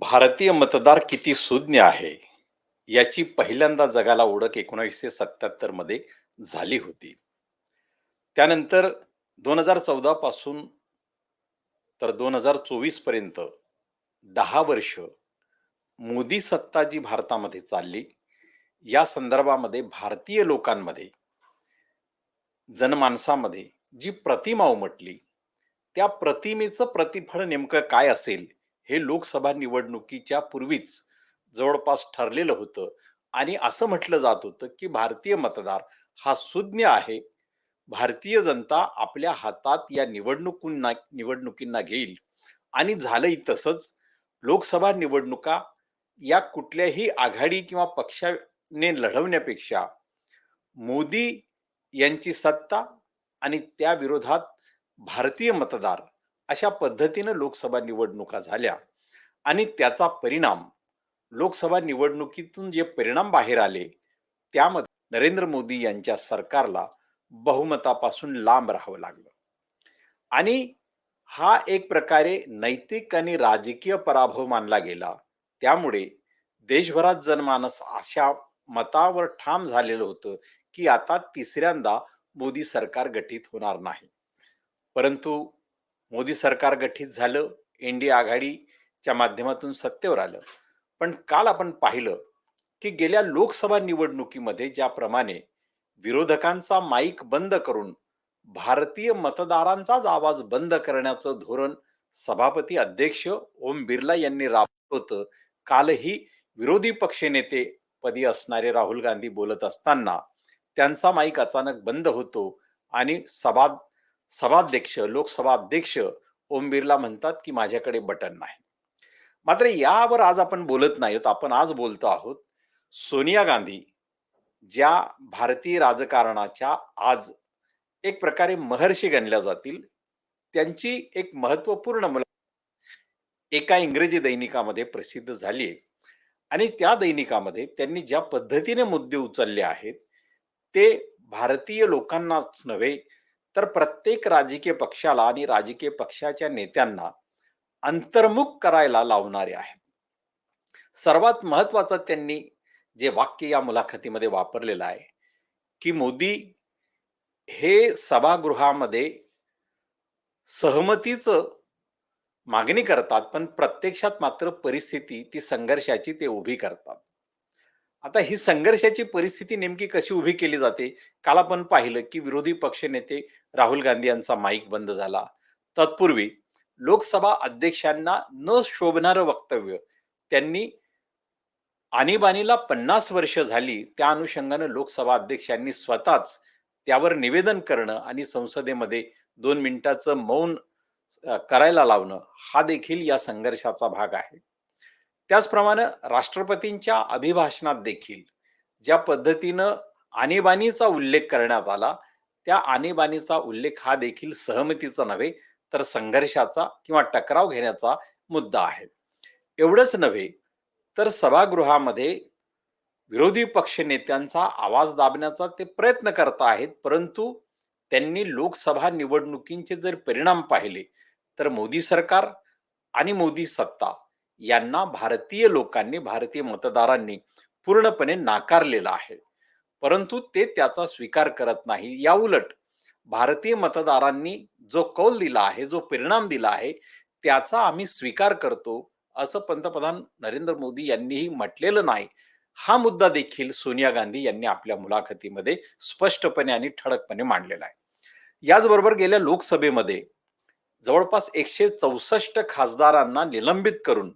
भारतीय मतदार किती सुज्ञ आहे याची पहिल्यांदा जगाला ओळख एकोणीसशे सत्याहत्तरमध्ये झाली होती. त्यानंतर दोन हजार चौदा पासून तर दोन हजार चोवीसपर्यंत दहा वर्ष मोदी सत्ता जी भारतामध्ये चालली. या संदर्भामध्ये भारतीय लोकांमध्ये जनमानसामध्ये जी प्रतिमा उमटली त्या प्रतिमेचं प्रतिफळ नेमकं काय असेल हे लोकसभा निवडणुकीच्या पूर्वीच जवळपास ठरलेलं होतं. आणि असं म्हटलं जात होतं की भारतीय मतदार हा सुज्ञ आहे. भारतीय जनता आपल्या हातात या निवडणुकींना निवडणुकींना घेईल. आणि झालंही तसंच. लोकसभा निवडणुका या कुठल्याही आघाडी किंवा पक्षाने लढवण्यापेक्षा मोदी यांची सत्ता आणि त्या विरोधात भारतीय मतदार अशा पद्धतीनं लोकसभा निवडणुका झाल्या. आणि त्याचा परिणाम लोकसभा निवडणुकीतून जे परिणाम बाहेर आले त्यामध्ये नरेंद्र मोदी यांच्या सरकारला बहुमतापासून लांब राहावं लागलं. आणि हा एक प्रकारे नैतिक आणि राजकीय पराभव मानला गेला. त्यामुळे देशभरात जनमानस अशा मतावर ठाम झालेलं होतं की आता तिसऱ्यांदा मोदी सरकार गठीत होणार नाही. परंतु मोदी सरकार गठीत झालं एनडीए आघाडीच्या माध्यमातून सत्तेवर आलं. पण काल आपण पाहिलं की गेल्या लोकसभा निवडणुकीमध्ये ज्याप्रमाणे विरोधकांचा माईक बंद करून भारतीय मतदारांचाच आवाज बंद करण्याचं धोरण सभापती अध्यक्ष ओम बिर्ला यांनी राबवलं होतं कालही विरोधी पक्षनेते पदी असणारे राहुल गांधी बोलत असताना त्यांचा माईक अचानक बंद होतो आणि सभा सभाध्यक्ष लोकसभा अध्यक्ष ओम बिर्ला म्हणतात की माझ्याकडे बटन नाही. मात्र यावर आज आपण बोलत नाहीत आपण आज बोलतो आहोत सोनिया गांधी ज्या भारतीय राजकारणाच्या आज एक प्रकारे महर्षी गणल्या जातील. त्यांची एक महत्त्वपूर्ण मुलाखत एका इंग्रजी दैनिकामध्ये प्रसिद्ध झाली आहे. आणि त्या दैनिकामध्ये त्यांनी ज्या पद्धतीने मुद्दे उचलले आहेत ते भारतीय लोकांनाच नव्हे तर प्रत्येक राजकीय पक्षाला आणि राजकीय पक्षाच्या नेत्यांना अंतर्मुख करायला लावणारे आहेत. सर्वात महत्वाचं त्यांनी जे वाक्य या मुलाखतीमध्ये वापरलेलं आहे की मोदी हे सभागृहामध्ये सहमतीचं मागणी करतात पण प्रत्यक्षात मात्र परिस्थिती ती संघर्षाची ते उभी करतात. आता ही संघर्षाची परिस्थिती नेमकी कशी उभी केली जाते? काल आपण पाहिलं की विरोधी पक्षनेते राहुल गांधी यांचा माईक बंद झाला. तत्पूर्वी लोकसभा अध्यक्षांना न शोभणारं वक्तव्य त्यांनी आणीबाणीला पन्नास वर्ष झाली त्या अनुषंगानं लोकसभा अध्यक्षांनी स्वतःच त्यावर निवेदन करणं आणि संसदेमध्ये दोन मिनिटाचं मौन करायला लावणं हा देखील या संघर्षाचा भाग आहे. त्याचप्रमाणे राष्ट्रपतींच्या अभिभाषणात देखील ज्या पद्धतीनं आणीबाणीचा उल्लेख करण्यात आला त्या आणीबाणीचा उल्लेख हा देखील सहमतीचा नव्हे तर संघर्षाचा किंवा टकराव घेण्याचा मुद्दा आहे. एवढंच नव्हे तर सभागृहामध्ये विरोधी पक्ष नेत्यांचा आवाज दाबण्याचा ते प्रयत्न करत आहेत परंतु त्यांनी लोकसभा निवडणुकींचे जर परिणाम पाहिले तर मोदी सरकार आणि मोदी सत्ता यांना भारतीय लोकांनी भारतीय मतदारांनी पूर्णपणे नाकारलेला आहे. परंतु ते त्याचा स्वीकार करत नाही. या उलट भारतीय मतदारांनी जो कौल दिला आहे जो परिणाम दिला आहे त्याचा आम्ही स्वीकार करतो असं पंतप्रधान नरेंद्र मोदी यांनीही म्हटलेलं नाही. हा मुद्दा देखील सोनिया गांधी यांनी आपल्या मुलाखतीमध्ये स्पष्टपणे आणि ठळकपणे मांडलेला आहे. याचबरोबर गेल्या लोकसभेमध्ये जवळपास एकशे चौसष्ट खासदारांना निलंबित करून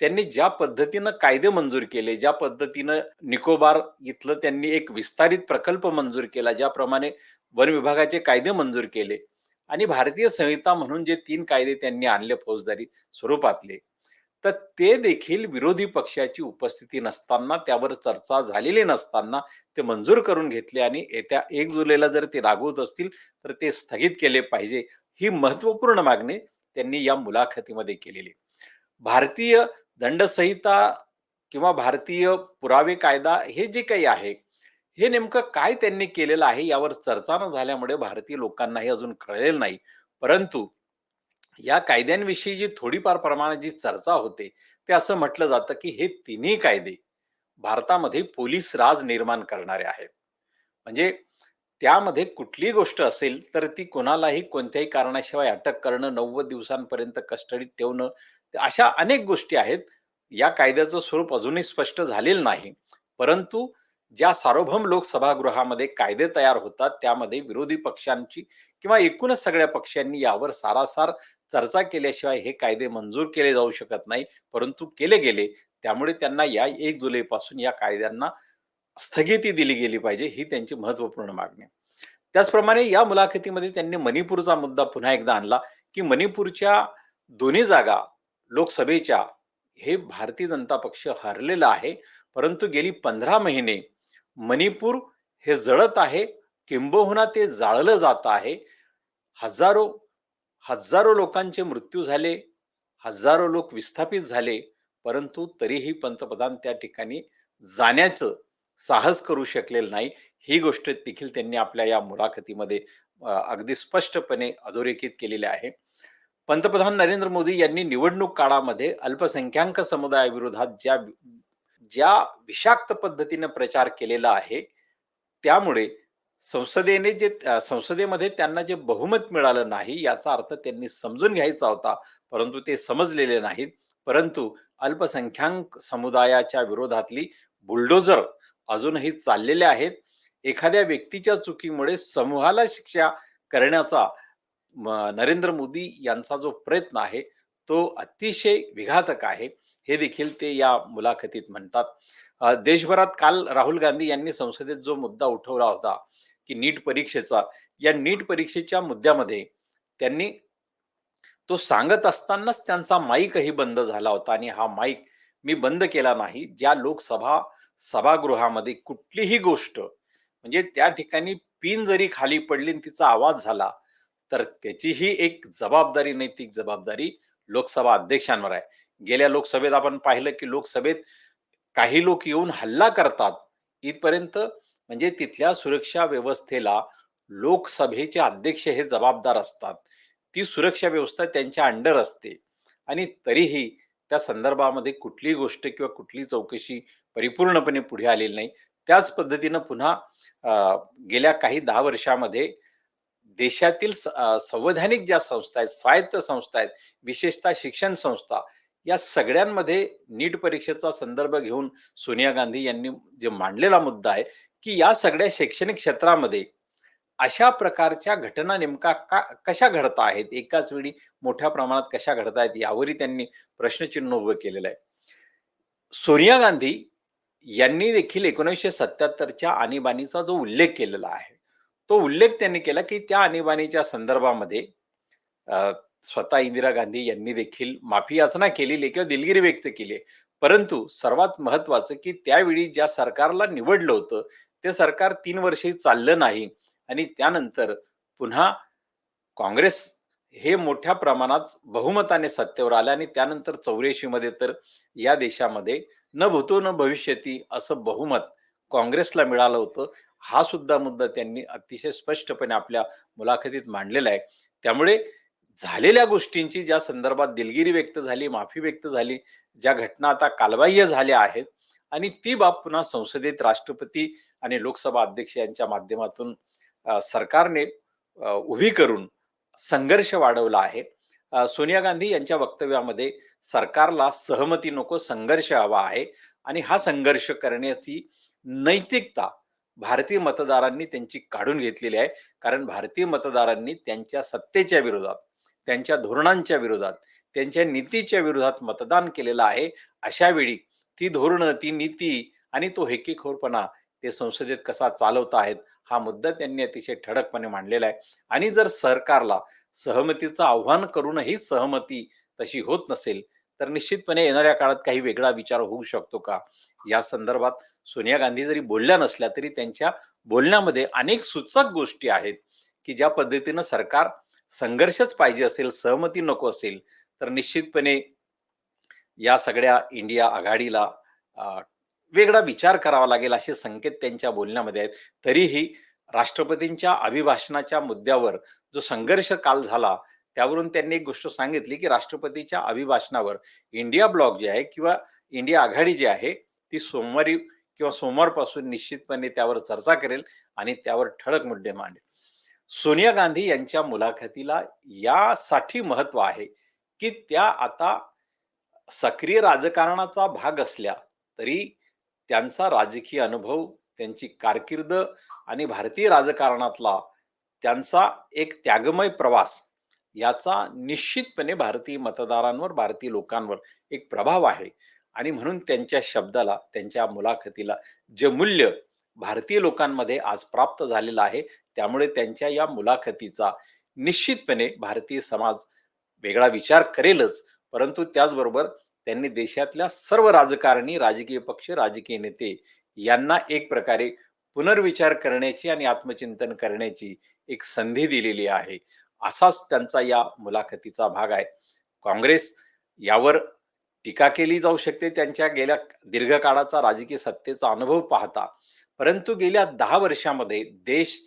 त्यांनी ज्या पद्धतीनं कायदे मंजूर केले ज्या पद्धतीनं निकोबार इथलं त्यांनी एक विस्तारित प्रकल्प मंजूर केला ज्याप्रमाणे वन विभागाचे कायदे मंजूर केले आणि भारतीय संहिता म्हणून जे तीन कायदे त्यांनी आणले फौजदारी स्वरूपातले तर ते देखील विरोधी पक्षाची उपस्थिती नसताना त्यावर चर्चा झालेली नसताना ते मंजूर करून घेतले आणि येत्या एक जुलैला जर ते रागवत असतील तर ते स्थगित केले पाहिजे ही महत्त्वपूर्ण मागणी त्यांनी या मुलाखतीमध्ये केलेली. भारतीय दंडसंहिता किंवा भारतीय पुरावे कायदा हे जे काही आहे हे नेमकं काय त्यांनी केलेलं आहे यावर चर्चा न झाल्यामुळे भारतीय लोकांनाही अजून कळलेलं नाही. परंतु या कायद्यांविषयी जी थोडीफार प्रमाणात जी चर्चा होते ते असं म्हटलं जातं की हे तिन्ही कायदे भारतामध्ये पोलीस राज निर्माण करणारे आहेत. म्हणजे त्यामध्ये कुठलीही गोष्ट असेल तर ती कोणालाही कोणत्याही कारणाशिवाय अटक करणं नव्वद दिवसांपर्यंत कस्टडीत ठेवणं अशा अनेक गोष्टी आहेत. या कायद्याचं स्वरूप अजूनही स्पष्ट झालेलं नाही. परंतु ज्या सार्वभौम लोकसभागृहामध्ये कायदे तयार होतात त्यामध्ये विरोधी पक्षांची किंवा एकूणच सगळ्या पक्षांनी यावर सारासार चर्चा केल्याशिवाय हे कायदे मंजूर केले जाऊ शकत नाही परंतु केले गेले. त्यामुळे त्यांना या एक जुलैपासून या कायद्यांना स्थगिती दिली गेली पाहिजे ही त्यांची महत्त्वपूर्ण मागणी आहे. त्याचप्रमाणे या मुलाखतीमध्ये त्यांनी मणिपूरचा मुद्दा पुन्हा एकदा आणला की मणिपूरच्या दोन्ही जागा लोकसभेच्या हे भारतीय जनता पक्ष हरलेला आहे. परंतु गेली पंधरा महिने मणिपूर हे जळत आहे. किंबहुना ते जाळलं जात आहे. हजारो हजारो लोकांचे मृत्यू झाले. हजारो लोक विस्थापित झाले. परंतु तरीही पंतप्रधान त्या ठिकाणी जाण्याचं साहस करू शकलेलं नाही. ही गोष्ट देखील त्यांनी आपल्या या मुलाखतीमध्ये अगदी स्पष्टपणे अधोरेखित केलेली आहे. पंतप्रधान नरेंद्र मोदी यांनी निवडणूक काळामध्ये अल्पसंख्याक समुदायाविरोधात ज्या ज्या विषाक्त पद्धतीने प्रचार केलेला आहे त्यामुळे संसदेने जे संसदेमध्ये त्यांना जे बहुमत मिळालं नाही याचा अर्थ त्यांनी समजून घ्यायचा होता परंतु ते समजलेले नाहीत. परंतु अल्पसंख्याक समुदायाच्या विरोधातली बुलडोजर अजूनही चाललेले आहेत. एखाद्या व्यक्तीच्या चुकीमुळे समूहाला शिक्षा करण्याचा नरेंद्र मोदी यांचा जो प्रयत्न आहे तो अतिशय विघातक आहे. हे देखील ते या मुलाखतीत म्हणतात. देशभरात काल राहुल गांधी यांनी संसदेत जो मुद्दा उठवला होता की नीट परीक्षेचा या नीट परीक्षेच्या मुद्द्यामध्ये त्यांनी तो सांगत असतानाच त्यांचा माईकही बंद झाला होता आणि हा माईक मी बंद केला नाही. ज्या लोकसभा सभागृहामध्ये कुठलीही गोष्ट म्हणजे त्या ठिकाणी पिन जरी खाली पडली आणि तिचा आवाज झाला तर त्याचीही एक जबाबदारी नैतिक जबाबदारी लोकसभा अध्यक्षांवर आहे. गेल्या लोकसभेत आपण पाहिलं की लोकसभेत काही लोक येऊन हल्ला करतात. इथपर्यंत म्हणजे तिथल्या सुरक्षा व्यवस्थेला लोकसभेचे अध्यक्ष हे जबाबदार असतात. ती सुरक्षा व्यवस्था त्यांच्या अंडर असते. आणि तरीही त्या संदर्भामध्ये कुठलीही गोष्ट किंवा कुठली चौकशी परिपूर्णपणे पुढे आलेली नाही. त्याच पद्धतीनं पुन्हा गेल्या काही दहा वर्षामध्ये देशातील स- संवैधानिक ज्या संस्था आहेत स्वायत्त संस्था आहेत विशेषतः शिक्षण संस्था या सगळ्यांमध्ये नीट परीक्षेचा संदर्भ घेऊन सोनिया गांधी यांनी जे मांडलेला मुद्दा आहे की या सगळ्या शैक्षणिक क्षेत्रामध्ये अशा प्रकारच्या घटना नेमका का कशा घडत आहेत? एकाच वेळी मोठ्या प्रमाणात कशा घडत आहेत? यावरही त्यांनी प्रश्नचिन्ह उभं केलेलं आहे. सोनिया गांधी यांनी देखील एकोणीसशे सत्याहत्तरच्या आणीबाणीचा जो उल्लेख केलेला आहे तो उल्लेख त्यांनी केला की त्या आणीबाणीच्या संदर्भामध्ये स्वतः इंदिरा गांधी यांनी देखील माफी याचना केलेली किंवा दिलगिरी व्यक्त केली. परंतु सर्वात महत्वाचं की त्यावेळी ज्या सरकारला निवडलं होतं ते सरकार तीन वर्षही चाललं नाही. आणि त्यानंतर पुन्हा काँग्रेस हे मोठ्या प्रमाणात बहुमताने सत्तेवर आलं आणि त्यानंतर चौऱ्याऐंशी मध्ये तर या देशामध्ये न भूतो न भविष्यती असं बहुमत काँग्रेसला मिळालं होतं हा सुद्धा मुद्दा त्यांनी अतिशय स्पष्टपणे आपल्या मुलाखतीत मांडलेला आहे. त्यामुळे झालेल्या गोष्टींची ज्या संदर्भात दिलगिरी व्यक्त झाली माफी व्यक्त झाली ज्या घटना आता कालबाह्य झाल्या आहेत आणि ती बाब पुन्हा संसदेत राष्ट्रपती आणि लोकसभा अध्यक्ष यांच्या माध्यमातून सरकारने उभी करून संघर्ष वाढवला आहे. सोनिया गांधी यांच्या वक्तव्यामध्ये सरकारला सहमती नको संघर्ष हवा आहे आणि हा संघर्ष करण्याची नैतिकता भारतीय मतदारांनी त्यांची काढून घेतलेली आहे. कारण भारतीय मतदारांनी त्यांच्या सत्तेच्या विरोधात त्यांच्या धोरणांच्या विरोधात त्यांच्या नीतीच्या विरोधात मतदान केलेलं आहे. अशा वेळी ती धोरणं ती नीती आणि तो हेकेखोरपणा ते संसदेत कसा चालवत आहेत हा मुद्दा त्यांनी अतिशय ठळकपणे मांडलेला आहे. आणि जर सरकारला सहमतीचं आव्हान करूनही सहमती तशी होत नसेल तर निश्चितपणे येणाऱ्या काळात काही वेगळा विचार होऊ शकतो का? या संदर्भात सोनिया गांधी जरी बोलल्या नसल्या तरी त्यांच्या बोलण्यामध्ये अनेक सूचक गोष्टी आहेत की ज्या पद्धतीनं सरकार संघर्षच पाहिजे असेल सहमती नको असेल तर निश्चितपणे या सगळ्या इंडिया आघाडीला वेगळा विचार करावा लागेल असे संकेत त्यांच्या बोलण्यामध्ये आहेत. तरीही राष्ट्रपतींच्या अभिभाषणाच्या मुद्द्यावर जो संघर्ष काल झाला त्यावरून त्यांनी एक गोष्ट सांगितली की राष्ट्रपतीच्या अभिभाषणावर इंडिया ब्लॉक जे आहे किंवा इंडिया आघाडी जी आहे ती सोमवारी किंवा सोमवारपासून निश्चितपणे त्यावर चर्चा करेल आणि त्यावर ठळक मुद्दे मांडेल. सोनिया गांधी यांच्या मुलाखतीला यासाठी महत्त्व आहे की त्या आता सक्रिय राजकारणाचा भाग असल्या तरी त्यांचा राजकीय अनुभव त्यांची कारकीर्द आणि भारतीय राजकारणातला त्यांचा एक त्यागमय प्रवास याचा निश्चितपणे भारतीय मतदारांवर भारतीय लोकांवर एक प्रभाव आहे. आणि म्हणून त्यांच्या शब्दाला त्यांच्या मुलाखतीला जे मूल्य भारतीय लोकांमध्ये आज प्राप्त झालेलं आहे त्यामुळे त्यांच्या या मुलाखतीचा निश्चितपणे भारतीय समाज वेगळा विचार करेलच. परंतु त्याचबरोबर त्यांनी देशातल्या सर्व राजकारणी राजकीय पक्ष राजकीय नेते यांना एक प्रकारे पुनर्विचार करण्याची आणि आत्मचिंतन करण्याची एक संधी दिलेली आहे. असाच त्यांचा या मुलाखतीचा भाग आहे. काँग्रेस यावर टीका केली जाऊ शकते. त्यांच्या गेल्या दीर्घकाळाचा राजकीय सत्तेचा अनुभव पाहता परंतु गेल्या दहा वर्षामध्ये देश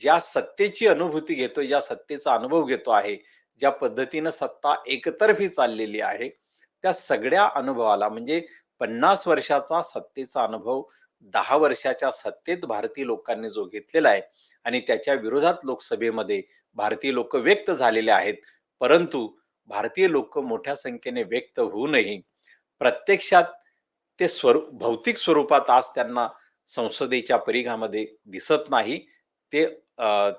ज्या सत्तेची अनुभूती घेतो ज्या सत्तेचा अनुभव घेतो आहे ज्या पद्धतीनं सत्ता एकतर्फी चाललेली आहे त्या सगळ्या अनुभवाला म्हणजे पन्नास वर्षाचा सत्तेचा अनुभव दहा वर्षाच्या सत्तेत भारतीय लोकांनी जो घेतलेला आहे आणि त्याच्या विरोधात लोकसभेमध्ये भारतीय लोक व्यक्त झालेले आहेत. परंतु भारतीय लोक मोठ्या संख्येने व्यक्त होऊनही प्रत्यक्षात ते स्वरूप भौतिक स्वरूपात आज त्यांना संसदेच्या परिघामध्ये दिसत नाही. ते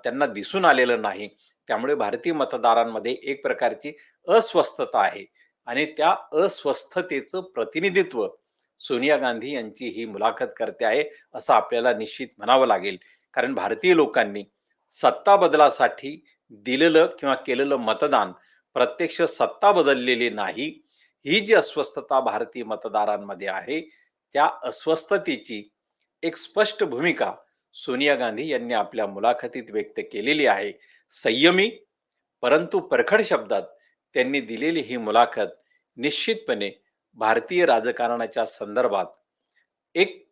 त्यांना दिसून आलेलं नाही. त्यामुळे भारतीय मतदारांमध्ये एक प्रकारची अस्वस्थता आहे. आणि त्या अस्वस्थतेचं प्रतिनिधित्व सोनिया गांधी यांची ही मुलाखत करते आहे असं आपल्याला निश्चित म्हणावं लागेल. कारण भारतीय लोकांनी सत्ता बदलासाठी दिलेलं किंवा केलेलं मतदान प्रत्यक्ष सत्ता बदललेली नाही ही जी अस्वस्थता भारतीय मतदारांमध्ये आहे त्या अस्वस्थतेची एक स्पष्ट भूमिका सोनिया गांधी यांनी आपल्या मुलाखतीत व्यक्त केलेली आहे. संयमी परंतु परखड शब्दात त्यांनी दिलेली ही मुलाखत निश्चितपणे भारतीय राजकारणाच्या संदर्भात एक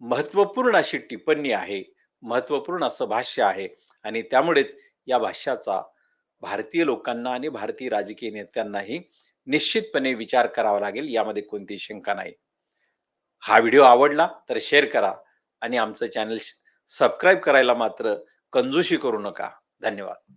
महत्त्वपूर्ण अशी टिप्पणी आहे महत्त्वपूर्ण असं भाष्य आहे आणि त्यामुळेच या भाष्याचा भारतीय लोकांना आणि भारतीय राजकीय नेत्यांनाही निश्चितपणे विचार करावा लागेल यामध्ये कोणती शंका नाही. हा व्हिडिओ आवडला तर शेअर करा आणि आमचं चॅनल सबस्क्राईब करायला मात्र कंजूशी करू नका. धन्यवाद.